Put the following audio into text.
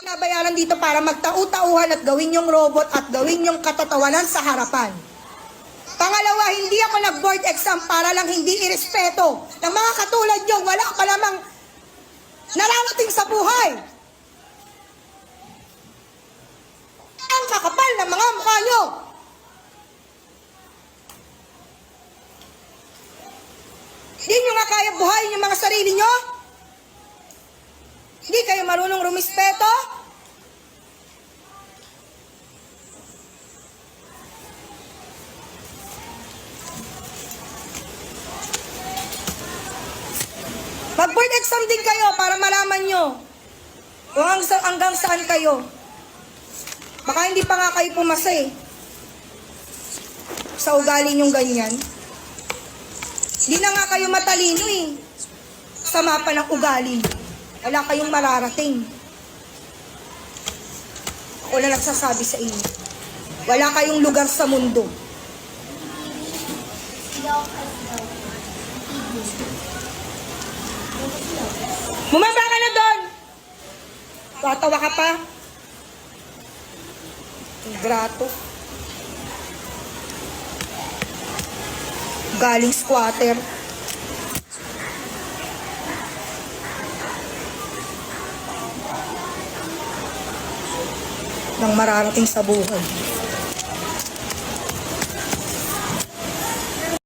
Nabayaran dito para magtau-tauhan at gawin yung robot at gawin yung katatawanan sa harapan. Pangalawa, hindi ako nag-board exam para lang hindi irespeto ng mga katulad nyo. Wala pa lamang nararating sa buhay. Ang kakapal ng mga mukha nyo. Hindi nyo nga kaya buhayin yung mga sarili nyo? Hindi kayo marunong rumispeto? Mag-board exam din kayo para malaman nyo kung hanggang, hanggang saan kayo. Baka hindi pa nga kayo pumasa eh. Sa ugali nyong ganyan. Hindi na nga kayo matalino eh. Sa mapa ng ugali. Wala kayong mararating. Ako na nagsasabi sa inyo. Wala kayong lugar sa mundo. Bumaba ka na doon! Tatawa ka pa? Grato. Galing squatter. Nang mararating sa buhay.